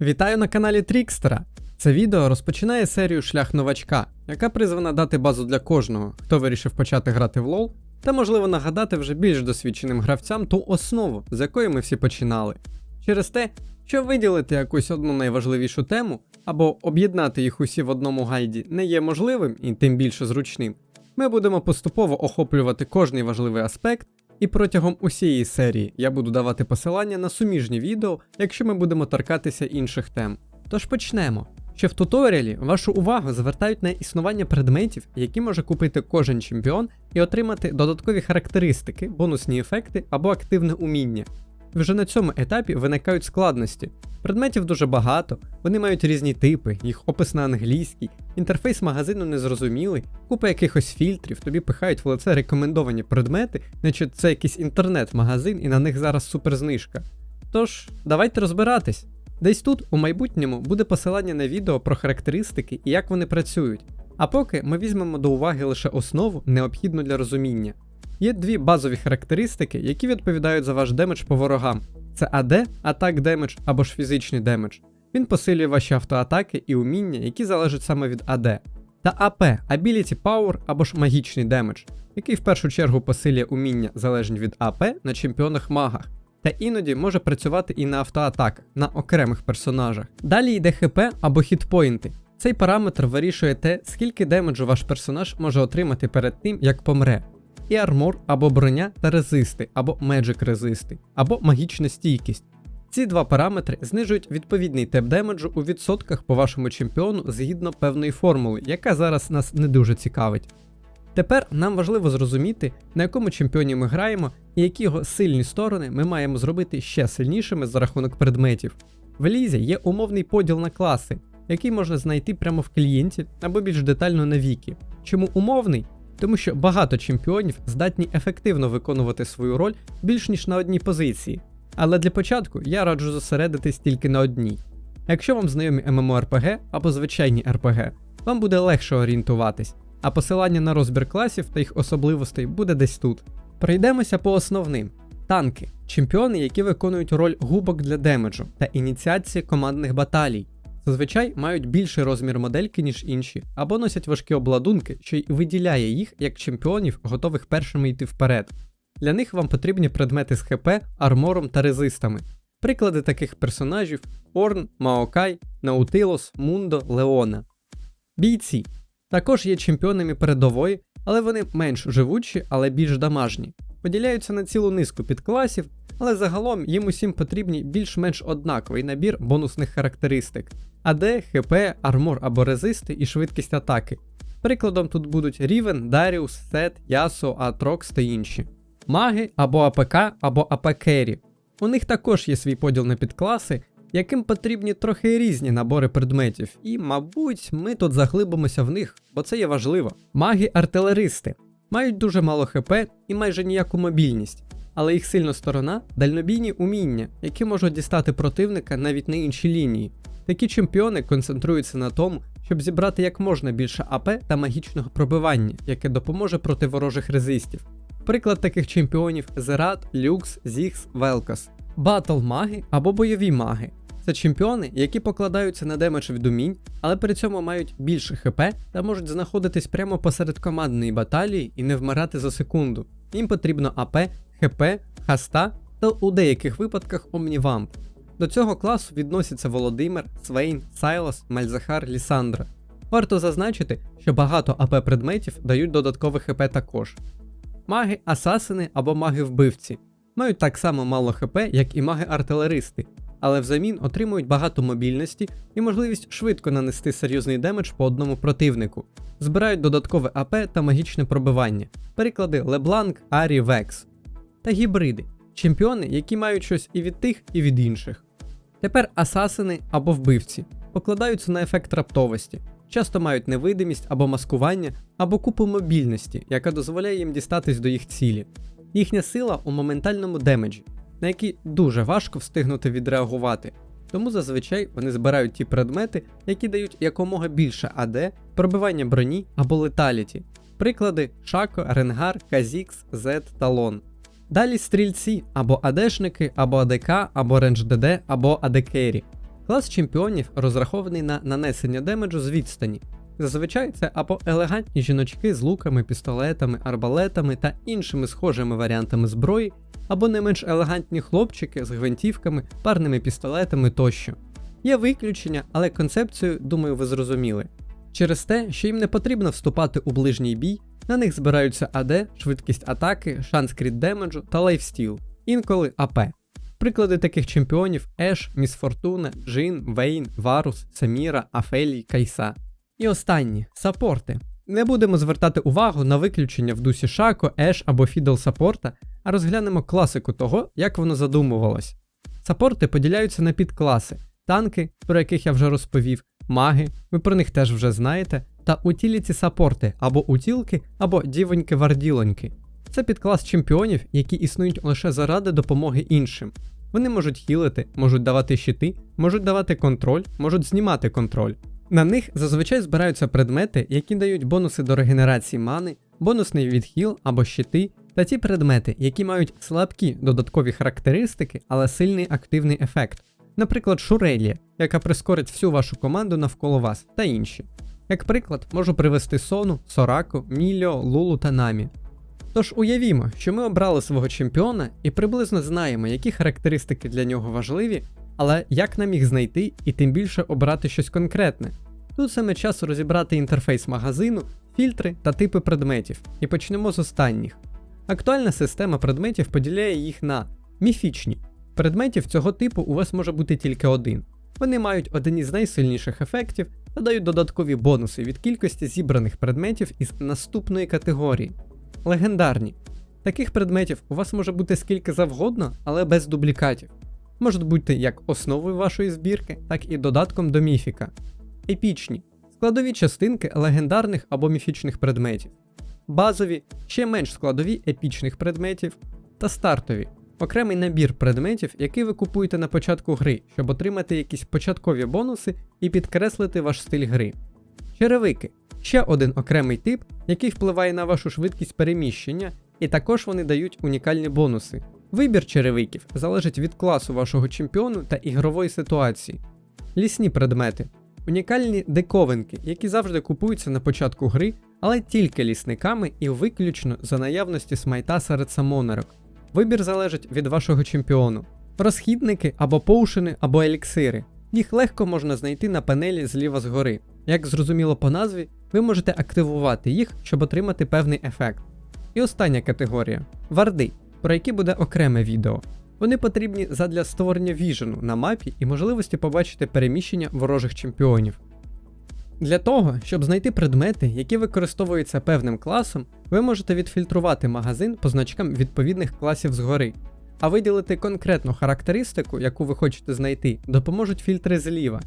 Вітаю на каналі Трікстера. Це відео розпочинає серію Шлях новачка, яка призвана дати базу для кожного, хто вирішив почати грати в LoL, та можливо нагадати вже більш досвідченим гравцям ту основу, з якої ми всі починали. Через те, що виділити якусь одну найважливішу тему або об'єднати їх усі в одному гайді не є можливим і тим більше зручним, ми будемо поступово охоплювати кожний важливий аспект. І протягом усієї серії я буду давати посилання на суміжні відео, якщо ми будемо торкатися інших тем. Тож почнемо. Ще в туторіалі вашу увагу звертають на існування предметів, які може купити кожен чемпіон і отримати додаткові характеристики, бонусні ефекти або активне уміння. Вже на цьому етапі виникають складності. Предметів дуже багато, вони мають різні типи, їх опис на англійській, інтерфейс магазину незрозумілий, купа якихось фільтрів, тобі пихають в лице рекомендовані предмети, наче це якийсь інтернет-магазин і на них зараз суперзнижка. Тож, давайте розбиратись. Десь тут у майбутньому буде посилання на відео про характеристики і як вони працюють. А поки ми візьмемо до уваги лише основу, необхідну для розуміння. Є дві базові характеристики, які відповідають за ваш демедж по ворогам. Це AD, атак демедж або ж фізичний демедж. Він посилює ваші автоатаки і уміння, які залежать саме від AD. Та АП Ability Power або ж магічний демедж, який в першу чергу посилює уміння залежні від АП на чемпіонах магах. Та іноді може працювати і на автоатаках на окремих персонажах. Далі йде ХП або хітпоінти. Цей параметр вирішує те, скільки демеджу ваш персонаж може отримати перед тим, як помре. І армор або броня та резисти, або меджик резисти, або магічна стійкість. Ці два параметри знижують відповідний теп демеджу у відсотках по вашому чемпіону згідно певної формули, яка зараз нас не дуже цікавить. Тепер нам важливо зрозуміти, на якому чемпіоні ми граємо і які його сильні сторони ми маємо зробити ще сильнішими за рахунок предметів. В Лізі є умовний поділ на класи, який можна знайти прямо в клієнті або більш детально на вікі. Чому умовний? Тому що багато чемпіонів здатні ефективно виконувати свою роль більш ніж на одній позиції. Але для початку я раджу зосередитись тільки на одній. Якщо вам знайомі MMORPG або звичайні RPG, вам буде легше орієнтуватись, а посилання на розбір класів та їх особливостей буде десь тут. Пройдемося по основним. Танки чемпіони, які виконують роль губок для демеджу та ініціації командних баталій. Зазвичай мають більший розмір модельки, ніж інші, або носять важкі обладунки, що й виділяє їх як чемпіонів, готових першими йти вперед. Для них вам потрібні предмети з ХП, армором та резистами. Приклади таких персонажів Орн, Маокай, Наутилос, Мундо, Леона. Бійці також є чемпіонами передової, але вони менш живучі, але більш дамажні. Поділяються на цілу низку підкласів, але загалом їм усім потрібні більш-менш однаковий набір бонусних характеристик: АД, ХП, армор або резисти і швидкість атаки. Прикладом тут будуть Рівен, Даріус, Сет, Ясо, Атрокс та інші. Маги або АПК, або АПКері. У них також є свій поділ на підкласи, яким потрібні трохи різні набори предметів, і, мабуть, ми тут заглибимося в них, бо це є важливо. Маги-артилеристи мають дуже мало ХП і майже ніяку мобільність, але їх сильна сторона дальнобійні уміння, які можуть дістати противника навіть на іншій лінії. Такі чемпіони концентруються на тому, щоб зібрати як можна більше АП та магічного пробивання, яке допоможе проти ворожих резистів. Приклад таких чемпіонів Зерат, Люкс, Зігс, Велкас. Батл маги або бойові маги. Це чемпіони, які покладаються на демедж від умінь, але при цьому мають більше ХП та можуть знаходитись прямо посеред командної баталії і не вмирати за секунду. Їм потрібно АП, ХП, хаста та у деяких випадках Омнівамп. До цього класу відносяться Володимир, Свейн, Сайлас, Мальзахар, Лісандра. Варто зазначити, що багато АП предметів дають додаткове ХП також. Маги асасини або маги-вбивці мають так само мало ХП, як і маги-артилеристи, але взамін отримують багато мобільності і можливість швидко нанести серйозний демедж по одному противнику, збирають додаткове АП та магічне пробивання, переклади Лебланк, Арі, Векс та гібриди чемпіони, які мають щось і від тих, і від інших. Тепер асасини або вбивці покладаються на ефект раптовості, часто мають невидимість або маскування, або купу мобільності, яка дозволяє їм дістатись до їх цілі. Їхня сила у моментальному демеджі, на який дуже важко встигнути відреагувати. Тому зазвичай вони збирають ті предмети, які дають якомога більше АД, пробивання броні або леталіті. Приклади Шако, Ренгар, Казікс, Зет, Талон. Далі стрільці або АДшники, або АДК, або RengeDD, або АДКері. Клас чемпіонів розрахований на нанесення демеджу з відстані. Зазвичай це або елегантні жіночки з луками, пістолетами, арбалетами та іншими схожими варіантами зброї, або не менш елегантні хлопчики з гвинтівками, парними пістолетами тощо. Є виключення, але концепцію, думаю, ви зрозуміли. Через те, що їм не потрібно вступати у ближній бій, на них збираються АД, швидкість атаки, шанс кріт демеджу та лайфстіл, інколи АП. Приклади таких чемпіонів Еш, Міс Фортуна, Джин, Вейн, Варус, Саміра, Афелій, Кайса. І останні саппорти. Не будемо звертати увагу на виключення в дусі Шако, Еш або Фідл саппорта, а розглянемо класику того, як воно задумувалось. Саппорти поділяються на підкласи: танки, про яких я вже розповів, маги, ви про них теж вже знаєте, та утіліті саппорти або утілки, або дівоньки-варділоньки. Це підклас чемпіонів, які існують лише заради допомоги іншим. Вони можуть хілити, можуть давати щити, можуть давати контроль, можуть знімати контроль. На них зазвичай збираються предмети, які дають бонуси до регенерації мани, бонусний відхіл або щити, та ті предмети, які мають слабкі додаткові характеристики, але сильний активний ефект. Наприклад, Шурелія, яка прискорить всю вашу команду навколо вас, та інші. Як приклад, можу привести Сону, Сораку, Мільо, Лулу та Намі. Тож уявімо, що ми обрали свого чемпіона і приблизно знаємо, які характеристики для нього важливі, але як нам їх знайти і тим більше обрати щось конкретне. Тут саме час розібрати інтерфейс магазину, фільтри та типи предметів, і почнемо з останніх. Актуальна система предметів поділяє їх на міфічні. Предметів цього типу у вас може бути тільки один. Вони мають один із найсильніших ефектів та дають додаткові бонуси від кількості зібраних предметів із наступної категорії. Легендарні. Таких предметів у вас може бути скільки завгодно, але без дублікатів. Можуть бути як основою вашої збірки, так і додатком до міфіка. Епічні складові частинки легендарних або міфічних предметів. Базові, ще менш складові епічних предметів. Та стартові окремий набір предметів, який ви купуєте на початку гри, щоб отримати якісь початкові бонуси і підкреслити ваш стиль гри. Черевики ще один окремий тип, який впливає на вашу швидкість переміщення, і також вони дають унікальні бонуси. Вибір черевиків залежить від класу вашого чемпіону та ігрової ситуації. Лісні предмети унікальні диковинки, які завжди купуються на початку гри, але тільки лісниками і виключно за наявності смайта серед самонерок. Вибір залежить від вашого чемпіону. Розхідники або поушини, або еліксири. Їх легко можна знайти на панелі зліва згори. Як зрозуміло по назві, ви можете активувати їх, щоб отримати певний ефект. І остання категорія варди, про які буде окреме відео. Вони потрібні задля створення віжену на мапі і можливості побачити переміщення ворожих чемпіонів. Для того, щоб знайти предмети, які використовуються певним класом, ви можете відфільтрувати магазин по значкам відповідних класів згори, а виділити конкретну характеристику, яку ви хочете знайти, допоможуть фільтри зліва.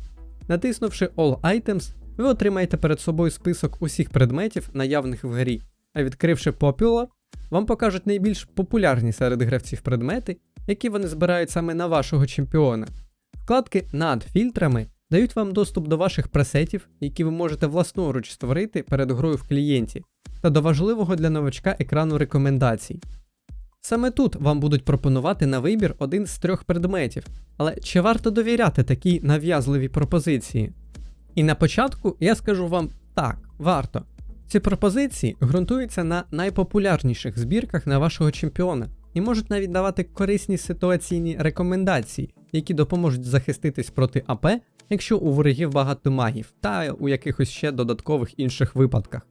Натиснувши All Items, ви отримаєте перед собою список усіх предметів, наявних в грі, а відкривши Popular, вам покажуть найбільш популярні серед гравців предмети, які вони збирають саме на вашого чемпіона. Вкладки над фільтрами дають вам доступ до ваших пресетів, які ви можете власноруч створити перед грою в клієнті, та до важливого для новачка екрану рекомендацій. Саме тут вам будуть пропонувати на вибір один з трьох предметів, але чи варто довіряти такій нав'язливій пропозиції? І на початку я скажу вам так, варто. Ці пропозиції ґрунтуються на найпопулярніших збірках на вашого чемпіона і можуть навіть давати корисні ситуаційні рекомендації, які допоможуть захиститись проти АП, якщо у ворогів багато магів, та у якихось ще додаткових інших випадках.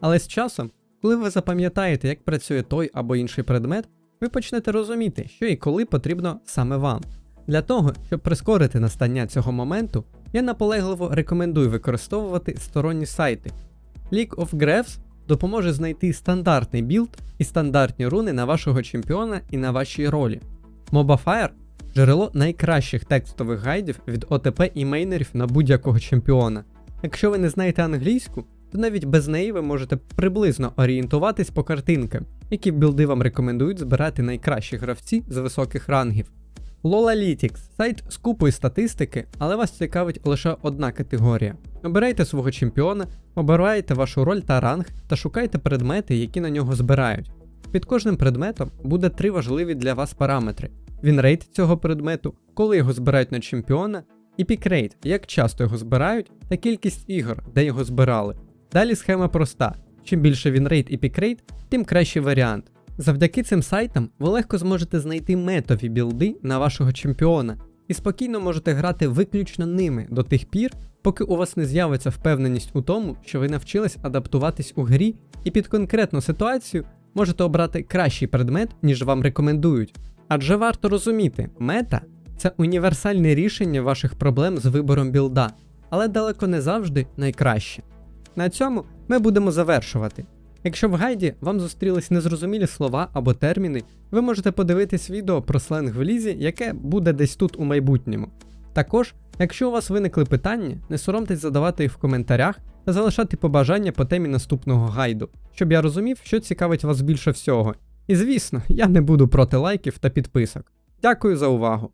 Але з часом, коли ви запам'ятаєте, як працює той або інший предмет, ви почнете розуміти, що і коли потрібно саме вам. Для того, щоб прискорити настання цього моменту, я наполегливо рекомендую використовувати сторонні сайти. League of Graphs допоможе знайти стандартний білд і стандартні руни на вашого чемпіона і на вашій ролі. MobaFire джерело найкращих текстових гайдів від ОТП і мейнерів на будь-якого чемпіона. Якщо ви не знаєте англійську, то навіть без неї ви можете приблизно орієнтуватись по картинкам, які білди вам рекомендують збирати найкращі гравці з високих рангів. Lolalytics – сайт з купою статистики, але вас цікавить лише одна категорія. Обирайте свого чемпіона, обирайте вашу роль та ранг та шукайте предмети, які на нього збирають. Під кожним предметом буде три важливі для вас параметри: він рейт цього предмету, коли його збирають на чемпіона, і пікрейт, як часто його збирають, та кількість ігор, де його збирали. Далі схема проста: чим більше вінрейт і пікрейт, тим кращий варіант. Завдяки цим сайтам ви легко зможете знайти метові білди на вашого чемпіона і спокійно можете грати виключно ними до тих пір, поки у вас не з'явиться впевненість у тому, що ви навчились адаптуватись у грі і під конкретну ситуацію можете обрати кращий предмет, ніж вам рекомендують. Адже варто розуміти, мета це універсальне рішення ваших проблем з вибором білда, але далеко не завжди найкраще. На цьому ми будемо завершувати. Якщо в гайді вам зустрілись незрозумілі слова або терміни, ви можете подивитись відео про сленг в лізі, яке буде десь тут у майбутньому. Також, якщо у вас виникли питання, не соромтесь задавати їх в коментарях та залишати побажання по темі наступного гайду, щоб я розумів, що цікавить вас більше всього. І звісно, я не буду проти лайків та підписок. Дякую за увагу!